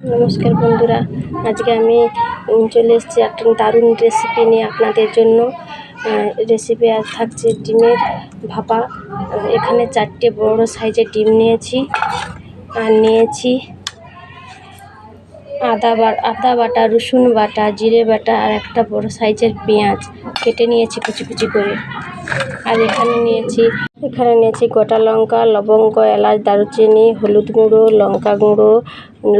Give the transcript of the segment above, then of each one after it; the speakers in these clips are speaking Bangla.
নমস্কার বন্ধুরা, আজকে আমি চলে এসেছি একটা দারুণ রেসিপি নিয়ে আপনাদের জন্য। রেসিপি আর থাকছে ডিমের ভাপা। এখানে চারটে বড় সাইজের ডিম নিয়েছি, আর নিয়েছি আদা বা, আদা বাটা, রসুন বাটা, জিরে বাটা আর একটা বড় সাইজের পেঁয়াজ কেটে নিয়েছি কুচি কুচি করে। আর এখানে নিয়েছি এখানে নিয়েছি গোটা লঙ্কা, লবঙ্গ, এলাচ, দারুচিনি, হলুদ গুঁড়ো, লঙ্কা গুঁড়ো,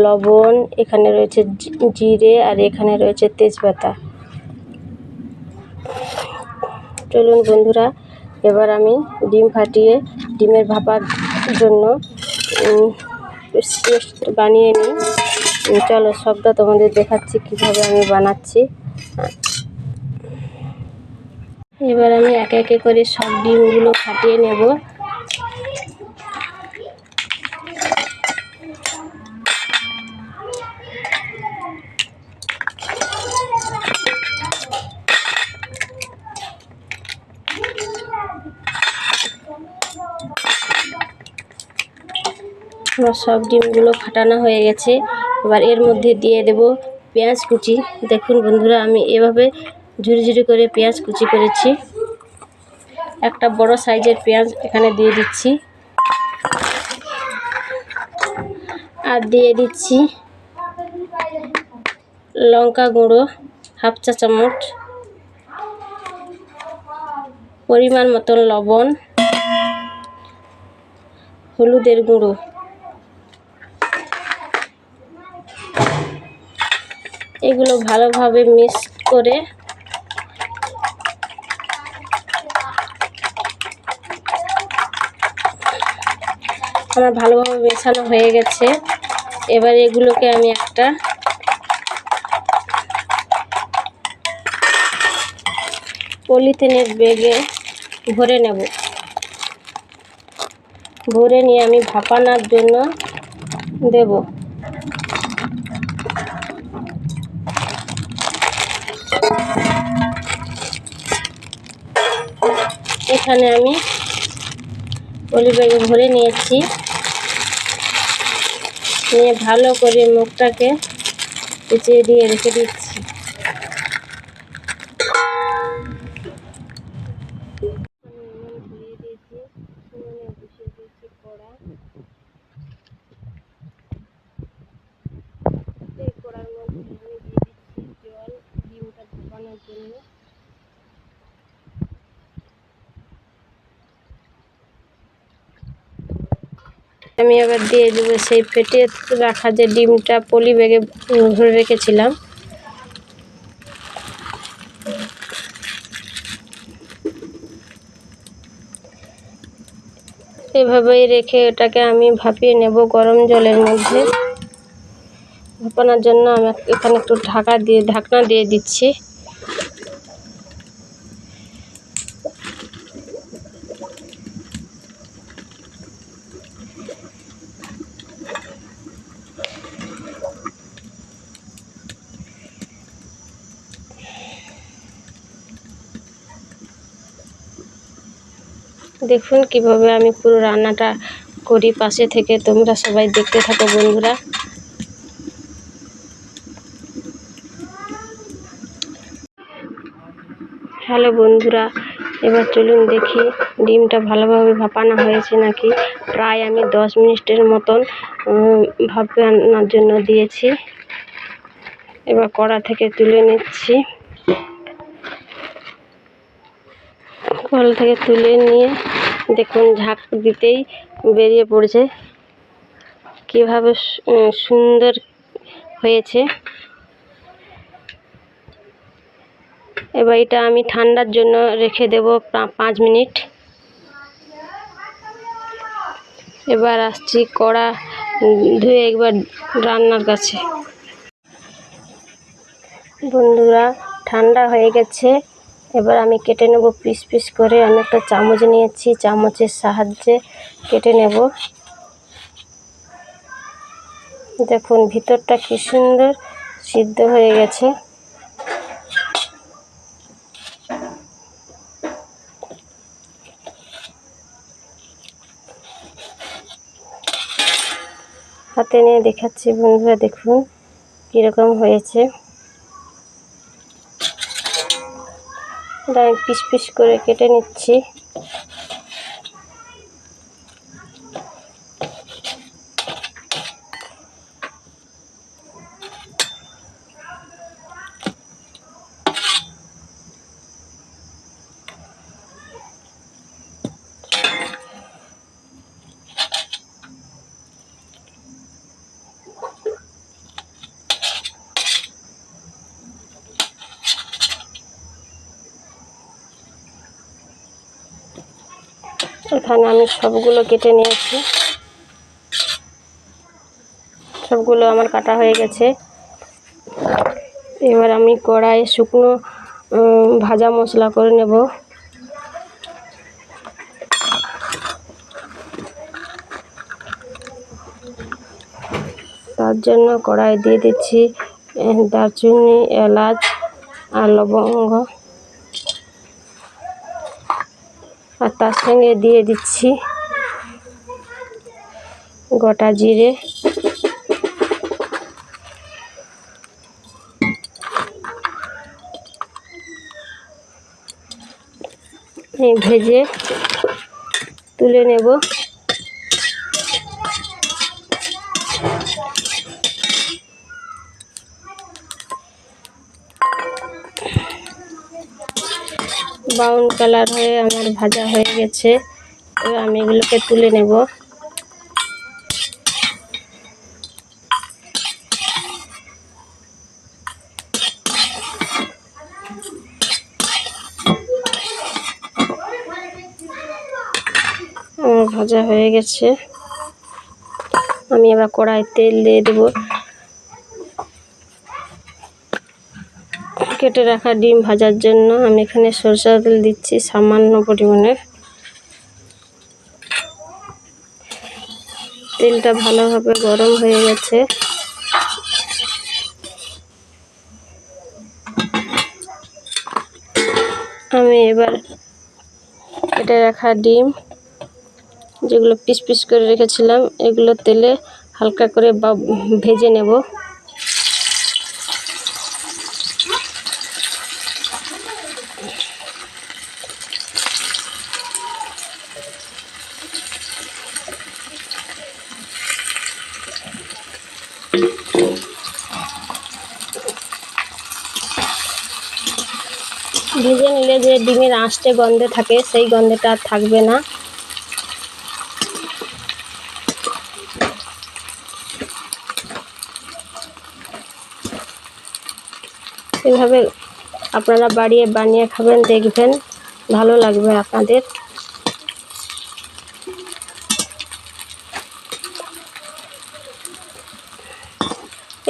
লবণ, এখানে রয়েছে জিরে আর এখানে রয়েছে তেজপাতা। চলুন বন্ধুরা, এবার আমি ডিম ফাটিয়ে, ডিমের ভাপার জন্য বানিয়ে নিই। চলো সবটা তোমাদের দেখাচ্ছি, কীভাবে আমি বানাচ্ছি। এবার আমি একে একে করে সব ডিমগুলো ফাটিয়ে নেব। আমার সব ডিমগুলো ফাটানো হয়ে গেছে। এবার এর মধ্যে দিয়ে দেব পেঁয়াজ কুচি। দেখুন বন্ধুরা, আমি এভাবে ঝুরি ঝুরি করে পেঁয়াজ কুচি করেছি। একটা বড় সাইজের পেঁয়াজ এখানে দিয়ে দিচ্ছি। আর দিয়ে দিচ্ছি লঙ্কা গুঁড়ো, হাফ চা চামচ, পরিমাণ মতন লবণ, হলুদের গুঁড়ো। এগুলো ভালোভাবে মিক্স করে আমার ভালোভাবে মেশানো হয়ে গেছে। এবার এগুলোকে আমি একটা পলিথিনের বেগে ভরে নেব। ভরে নিয়ে আমি ভাপানোর জন্য দেব। এখানে আমি পলি ব্যাগে ভরে নিয়েছি। নিয়ে ভালো করে মুখটাকে পেঁচিয়ে দিয়ে রেখে দিচ্ছি এই কড়ার মধ্যে আমি দিয়ে দিচ্ছি জল ডিমটা ভাপানোর জন্য আমি আবার দিয়ে দেবো সেই ফেটে রাখা যে ডিমটা পলি ব্যাগে ভরে রেখেছিলাম। এভাবেই রেখে এটাকে আমি ভাপিয়ে নেব গরম জলের মধ্যে। ভাপানোর জন্য আমি এখানে একটু ঢাকা দিয়ে, ঢাকনা দিয়ে দিচ্ছি। দেখুন কীভাবে আমি পুরো রান্নাটা করি পাশে থেকে। তোমরা সবাই দেখতে থাকো বন্ধুরা। হ্যালো বন্ধুরা, এবার চলুন দেখি ডিমটা ভালোভাবে ভাপানো হয়েছে নাকি। প্রায় আমি দশ মিনিটের মতন ভাপানোর জন্য দিয়েছি। এবার কড়া থেকে তুলে নিচ্ছি। কল থেকে তুলে নিয়ে দেখুন, ঝাঁক দিতেই বেরিয়ে পড়ছে। কীভাবে সুন্দর হয়েছে। এবার এটা আমি ঠান্ডার জন্য রেখে দেব পাঁচ মিনিট। এবার আসছি কড়া ধুয়ে একবার রান্নার কাছে। বন্ধুরা, ঠান্ডা হয়ে গেছে। এবার আমি কেটে নেব পিস পিস করে। আমি একটা চামচ নিয়েছি, চামচের সাহায্যে কেটে নেব। দেখুন, ভিতরটা কি সুন্দর সিদ্ধ হয়ে গেছে। হাতে নিয়ে দেখাচ্ছি বন্ধুরা, দেখুন কীরকম হয়েছে। পিস পিস করে কেটে নিচ্ছি। এখানে আমি সবগুলো কেটে নিয়েছি। সবগুলো আমার কাটা হয়ে গেছে। এবার আমি কড়াই শুকনো ভাজা মশলা করে নেব। তার জন্য কড়াই দিয়ে দিচ্ছি দারচিনি, এলাচ আর লবঙ্গ। আর তার সঙ্গে দিয়ে দিচ্ছি গোটা জিরে। ভেজে তুলে নেব। ব্রাউন কালার হয়ে আমার ভাজা হয়ে গেছে। এবার আমি এগুলোকে তুলে নেব। ভাজা হয়ে গেছে। আমি এবার কড়াই তেল দিয়ে দেবো। কেটে রাখা ডিম ভাজার জন্য আমি এখানে সরষের তেল দিচ্ছি সামান্য পরিমাণে তেলটা ভালোভাবে গরম হয়ে গেছে। আমি এবার কেটে রাখা ডিম, যেগুলো পিস পিস করে রেখেছিলাম, এগুলো তেলে হালকা করে ভেজে নেব ভেজে নিলে আঁশটে গন্ধে থাকে, সেই গন্ধটা আর থাকবে না। এভাবে আপনারা বাড়িয়ে বানিয়ে খাবেন, দেখবেন ভালো লাগবে আপনাদের।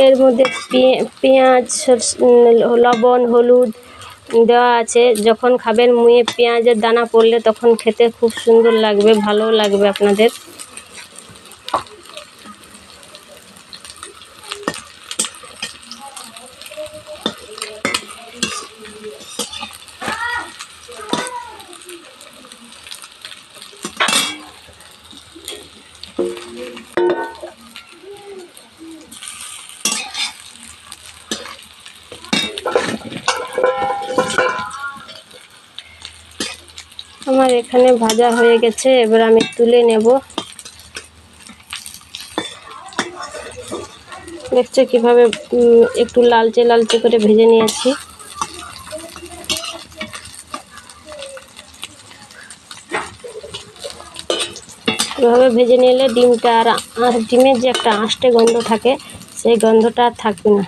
এর মধ্যে পেঁয়াজ লবণ, হলুদ দেওয়া আছে। যখন খাবেন, মুয়ে পেঁয়াজের দানা পড়লে তখন খেতে খুব সুন্দর লাগবে ভালো লাগবে আপনাদের। আমার এখানে ভাজা হয়ে গেছে, এবার আমি তুলে নেব। দেখছ কীভাবে একটু লালচে লালচে করে ভেজে নিয়েছি। এভাবে ভেজে নিলে ডিমটা আর আর ডিমের যে একটা আঁশটে গন্ধ থাকে, সেই গন্ধটা আর থাকবে না।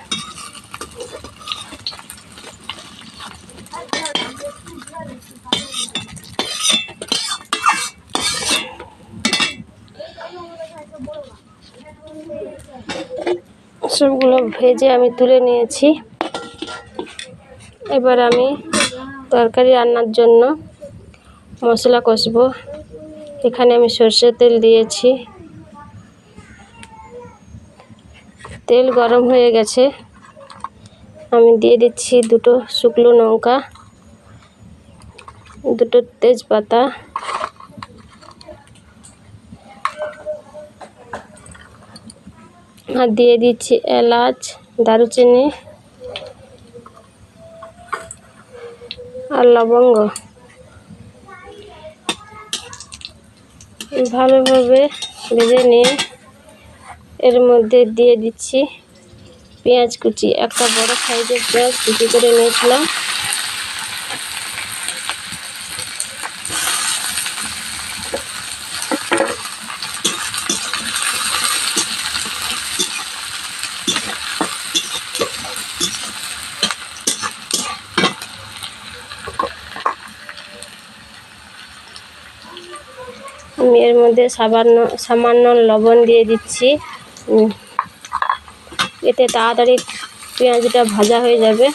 সবগুলো ভেজে আমি তুলে নিয়েছি। এবার আমি তরকারি রান্নার জন্য মশলা কষবো। এখানে আমি সর্ষের তেল দিয়েছি। তেল গরম হয়ে গেছে। আমি দিয়ে দিচ্ছি দুটো শুকনো লঙ্কা, দুটো তেজপাতা আর দিয়ে দিচ্ছি এলাচ, দারুচিনি আর লবঙ্গ। ভালোভাবে ভেজে নিয়ে এর মধ্যে দিয়ে দিচ্ছি পেঁয়াজ কুচি। একটা বড় সাইজের পেঁয়াজ কুচি করে নিয়েছিলাম। আমি এর মধ্যে সামান্য সামান্য লবণ দিয়ে দিচ্ছি। এতে তাড়াতাড়ি পেঁয়াজটা ভাজা হয়ে যাবে।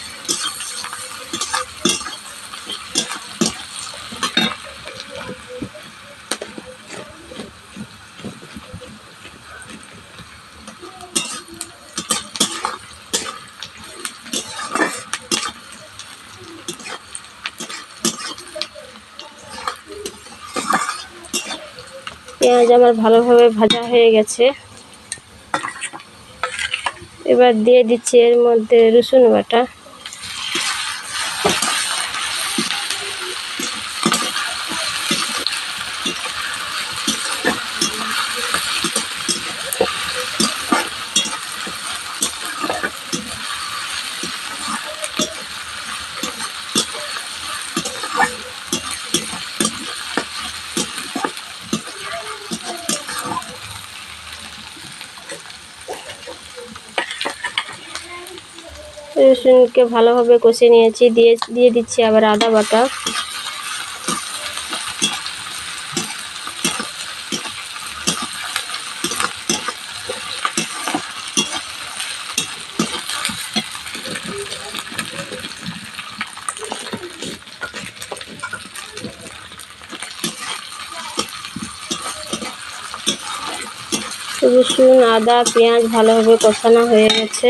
পেঁয়াজ আমার ভালোভাবে ভাজা হয়ে গেছে। এবার দিয়ে দিচ্ছি এর মধ্যে রসুন বাটা। রসুনকে ভালোভাবে কষে নিয়েছি। দিয়ে দিয়ে দিচ্ছি আবার আদা বাটা। রসুন, আদা, পেঁয়াজ ভালোভাবে কষানো হয়ে গেছে।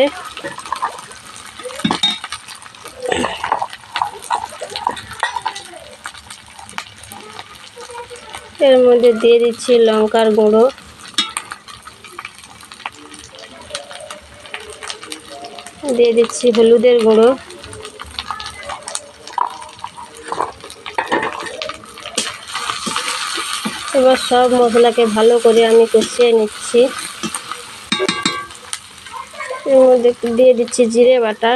এর মধ্যে দিয়ে দিচ্ছি লঙ্কার গুঁড়ো। দিয়ে দিচ্ছি হলুদের গুঁড়ো। এবার সব মশলাকে ভালো করে আমি কষিয়ে নিচ্ছি। এর মধ্যে দিয়ে দিচ্ছি জিরে বাটা।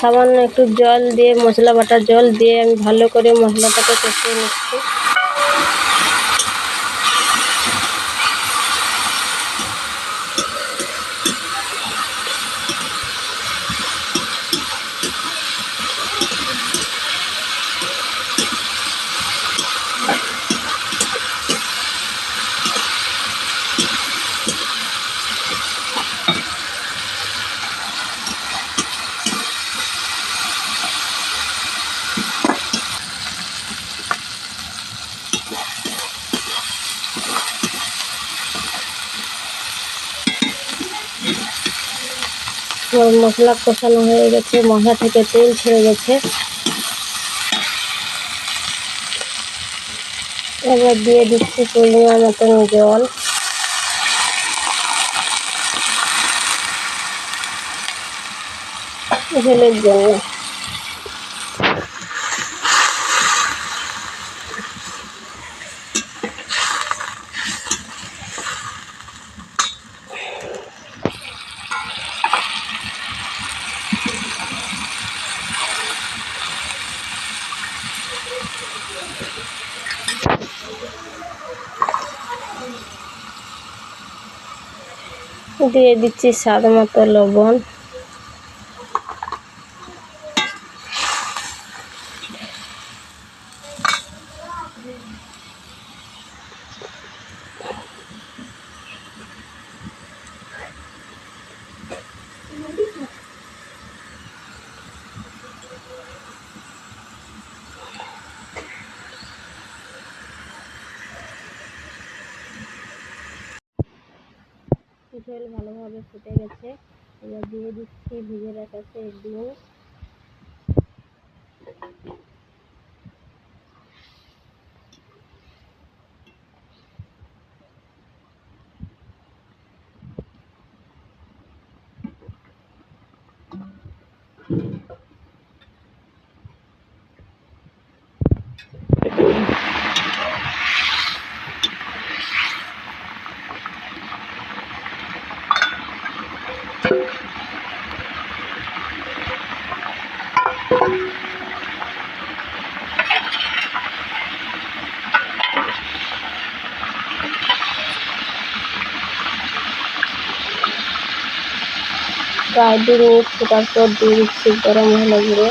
সামান্য একটু জল দিয়ে মশলা বাটা জল দিয়ে আমি ভালো করে মশলাটাকে কষিয়ে নিচ্ছি আমার মশলা কষানো হয়ে গেছে মশলা থেকে তেল ছেড়ে গেছে। এবার দিয়ে দিচ্ছি পরিমাণ মতন জল। ঢেলের জন্য দিয়ে দিচ্ছি স্বাদ মতো লবণ। তেল ভালোভাবে ফুটে গেছে এবার দিয়ে দিচ্ছি ভেজে রাখা সেগুলো Thank you. ডিম প্রায় দু মিনিট ফোটার পর দিয়ে দিচ্ছি গরম হলে গুঁড়ো